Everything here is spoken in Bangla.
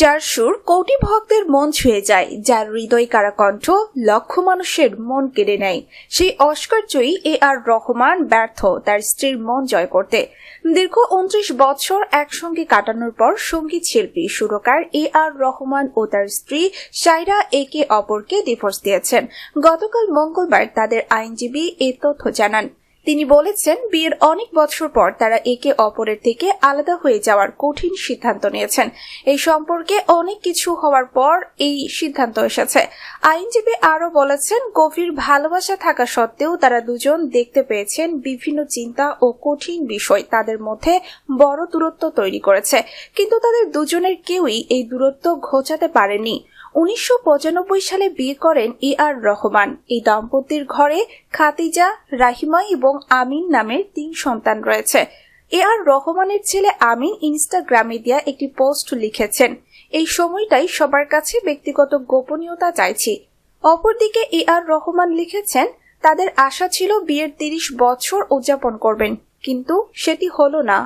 যার সুর কোটি ভক্তের মন ছুঁয়ে যায়, যার হৃদয় কারাকণ্ঠ লক্ষ মানুষের মন কেড়ে নেয়। সেই অস্কার জয়ী এ আর রহমান ব্যর্থ, তার স্ত্রীর মন জয় করতে। দীর্ঘ উনত্রিশ বছর একসঙ্গে কাটানোর পর সংগীত শিল্পী, সুরকার এ আর রহমান ও তার স্ত্রী সাইরা একে অপরকে ডিভোর্স দিয়েছেন। গতকাল মঙ্গলবার তাদের আইনজীবী এ তথ্য জানান। তিনি বলেছেন, বিয়ের অনেক বছর পর তারা একে অপরের থেকে আলাদা হয়ে যাওয়ার কঠিন সিদ্ধান্ত নিয়েছেন। এই সম্পর্কে অনেক কিছু হওয়ার পর এই সিদ্ধান্ত এসেছে। আইনজীবী আরও বলেছেন, গভীর ভালোবাসা থাকা সত্ত্বেও তারা দুজন দেখতে পেয়েছেন বিভিন্ন চিন্তা ও কঠিন বিষয় তাদের মধ্যে বড় দূরত্ব তৈরি করেছে। কিন্তু তাদের দুজনের কেউই এই দূরত্ব ঘোচাতে পারেনি। উনিশশো পঁচানব্বই সালে বিয়ে করেন এ আর রহমান। এই দম্পতির ঘরে খাতিজা রাহিমা এবং আমিন নামের তিন সন্তান রয়েছে। এ আর রহমানের ছেলে আমিন ইনস্টাগ্রামে দিয়া একটি পোস্ট লিখেছেন। এই সময়টাই সবার কাছে ব্যক্তিগত গোপনীয়তা চাইছি। অপরদিকে এ আর রহমান লিখেছেন, তাদের আশা ছিল বিয়ের তিরিশ বছর উদযাপন করবেন, কিন্তু সেটি হলো না।